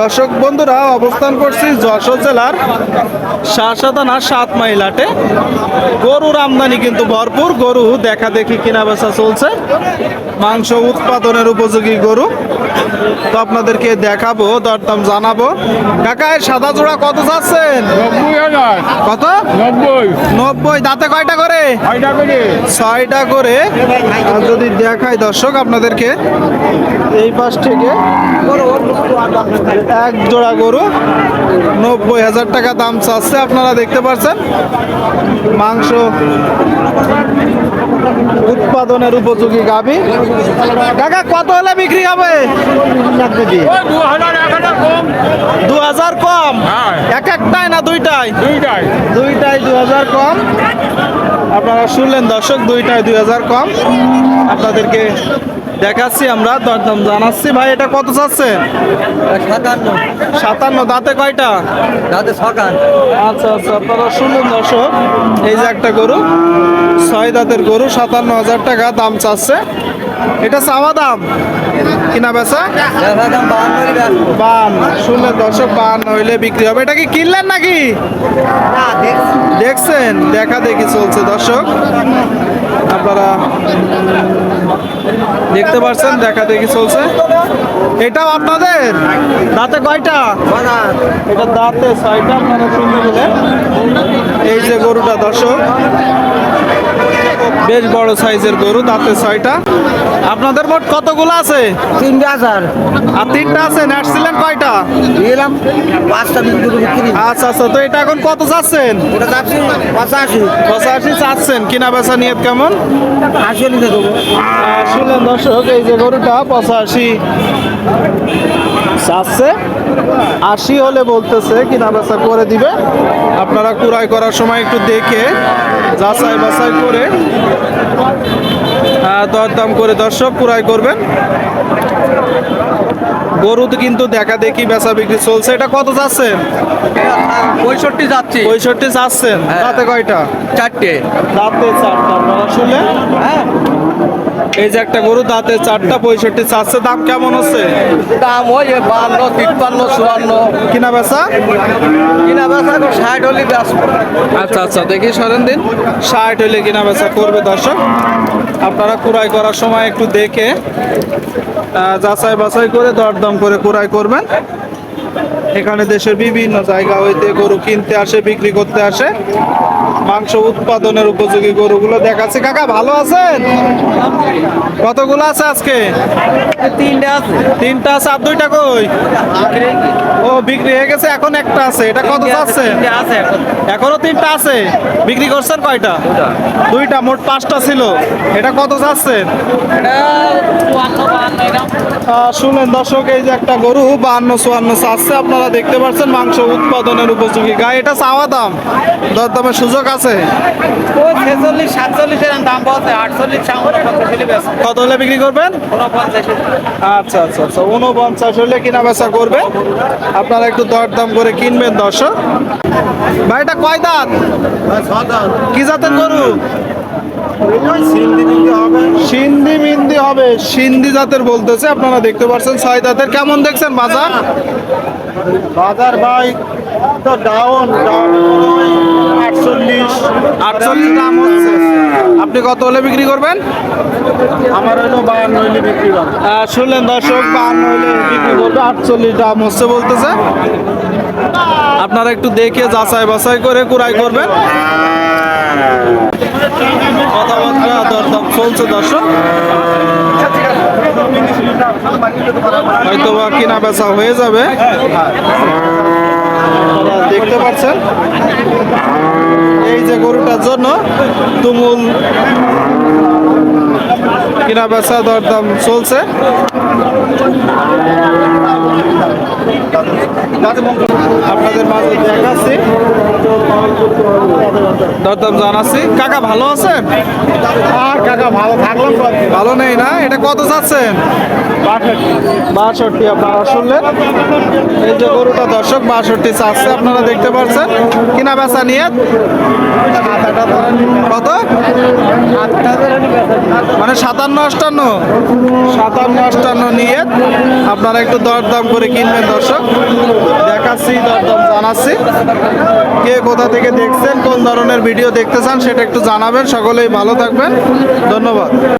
দর্শক বন্ধুরা অবস্থান করছি যশোর জেলার শাহসাদানা সাত মাইল হাটে। গরুর আমদানি কিন্তু ভরপুর গরু দেখা দেখি কিনা বেচা চলছে। মাংস উৎপাদনের উপযোগী গরু। তো আপনাদেরকে দেখাবো দরদাম জানাব। কাকা এই সাদা জোড়া কত চাচ্ছেন নব্বই কত? নব্বই। নব্বই দাঁতে কয়টা করে? ছয়টা করে। যদি দেখায় দর্শক আপনাদেরকে এই পাশ থেকে এক জোড়া গরু নব্বই হাজার টাকা দাম চাচ্ছে আপনারা দেখতে পাচ্ছেন মাংস উৎপাদনের উপযোগী গাভী। কাকা কত হলে বিক্রি হবে? দু হাজার কম? দু হ্যাঁ। এক একটাই না দুইটাই? দুইটাই। দুইটাই দুই হাজার কম। আপনারা শুনলেন দর্শক দুইটায় দুই হাজার কম। আপনাদেরকে দেখাচ্ছি আমরা দরদাম জানাচ্ছি। ভাই এটা কত চাচ্ছেন সাতান্ন। সাতান্ন দাঁতে কয়টা? দাঁতে সকাল আচ্ছা আচ্ছা আপনারা শুনলেন দর্শক এই যে একটা গরু ছয় দাঁতের গরু সাতান্ন হাজার টাকা দাম চাচ্ছে। এটা চাওয়া দাম? কিনা বেচা? বান শুনলেন দর্শক বান হইলে বিক্রি হবে। এটা কি কিনলেন নাকি? দেখছেন দেখা দেখি চলছে দর্শক। আপনারা দেখতে পারছেন দেখা দেখি চলছে। এটাও আপনাদের? দাঁতে কয়টা? এটা দাঁতে ছয়টা আপনারা শুনতে পেলেন এই যে গরুটা দর্শক বেশ বড় সাইজের গরু দাঁতে ছয়টা। আপনাদের মোট কতগুলো আছে? তিন হাজার আর তিনটা আছে নাটছিলেন কয়টা? দিলাম পাঁচটা বিক্রি করে বিক্রি। আচ্ছা আচ্ছা তো এটা এখন কত চাচ্ছেন? ওটা যাচ্ছি পঁচাশি। পঁচাশি চাচ্ছেন কিনা বেচা নিয়ত কেমন? নিতে দেবো। শুনলেন দর্শক এই যে গরুটা পঁচাশি। চাচ্ছে আশি হলে বলতেছে, কিনা বেচা করে দিবে। আপনারা কুড়াই করার সময় একটু দেখে, যাচাই বাছাই করে দরদাম করে দর্শক কুড়াই করবেন। গরু তো কিন্তু দেখা দেখি বেচা বিক্রি চলছে। এটা কত চাচ্ছেন পঁয়ষট্টি যাচ্ছি। পঁয়ষট্টি চাচ্ছেন হ্যাঁ। তাতে কয়টা? চারটে। দাঁতে চারটা। আপনারা শুনলেন হ্যাঁ। এই যে একটা গরু দাঁতে চারটা পঁয়ষট্টি চাচ্ছে। দাম কেমন হচ্ছে দাম ওই বান্ন তিপ্পান্ন চুয়ান্ন। কিনা বেচা? কিনা বেচা ষাট হলে ব্যস্ত আচ্ছা আচ্ছা দেখি সরেন দিন। ষাট হইলে কিনা বেচা করবে দর্শক। আপনারা কুড়াই করার সময় একটু দেখে যাচাই বাছাই করে দরদাম করে কোরাই করবেন। এখানে দেশের বিভিন্ন জায়গা হইতে গরু কিনতে আসে বিক্রি করতে আসে। মাংস উৎপাদনের উপযোগী গরুগুলো দেখাচ্ছে। কাকা ভালো আছেন? কতগুলো আছে আজকে? তিনটে আছে। তিনটা আছে আর দুইটা কই? ও বিক্রি হয়ে গেছে এখন একটা আছে। এটা কত আছে এখনও। তিনটা আছে? বিক্রি করছেন কয়টা? দুইটা। মোট পাঁচটা ছিল। এটা কত আহ, শুনলেন দর্শক এই যে একটা গরু বাহান্ন চুয়ান্ন চাচ্ছে আপনারা দেখতে পাচ্ছেন মাংস উৎপাদনের উপযোগী। গায়ে এটা চাওয়া দাম? দর দরদামের সুযোগ আছে? ছেচল্লিশ সাতচল্লিশ এরকম দাম বলছে আটচল্লিশ কত হলে বিক্রি করবেন? আচ্ছা আচ্ছা আচ্ছা উনপঞ্চাশ হলে কিনা বেচা করবে আপনারা একটু দরদাম করে কিনবেন দর্শক। ভাই এটা কয় দাঁত? কি জাতের গরু? সিন্ধি হবে সিন্ধি জাতের বলতেছে আপনারা দেখতে পাচ্ছেন ছয় দাঁতের কেমন দেখছেন বাজার? বাজার ভাই তো ডাউন আটচল্লিশ। আটচল্লিশ? দাম হচ্ছে আপনি কত হলে বিক্রি করবেন? আমার হলো বায়ান্ন হইলে বিক্রি করবে শুনলেন দর্শক বায়ান্ন হইলে বিক্রি করবে আটচল্লিশ দাম হচ্ছে বলতেছে। আপনারা একটু দেখে যাচাই বাছাই করে কুড়াই করবেন। কথাবার্তা দরদাম চলছে দর্শক। হয়তো বা কিনা বেচা হয়ে যাবে। দেখতে পাচ্ছেন? এই যে গরুটার জন্য তুমুল কিনা বেচা দরদাম চলছে। আপনাদের মাঝে দেখাচ্ছি দরদাম জানাচ্ছি। কাকা ভালো আছেন? আর কাকা ভালো থাকলাম ভালো নেই না? এটা কত চাচ্ছেন বাষট্টি আপনারা শুনলেন। এই যে গরুটা দর্শক বাষট্টি চাচ্ছে আপনারা দেখতে পাচ্ছেন। কিনা বেচা নিয়ে? কত? মানে সাতান্ন অষ্টান্ন? সাতান্ন অষ্টান্ন নিয়ে আপনারা একটু দরদাম করে কিনবেন দর্শক। দেখাচ্ছি দরদাম জানাচ্ছি। কে কোথা থেকে দেখছেন, কোন ধরনের ভিডিও দেখতে চান সেটা একটু জানাবেন। সকলেই ভালো থাকবেন। ধন্যবাদ।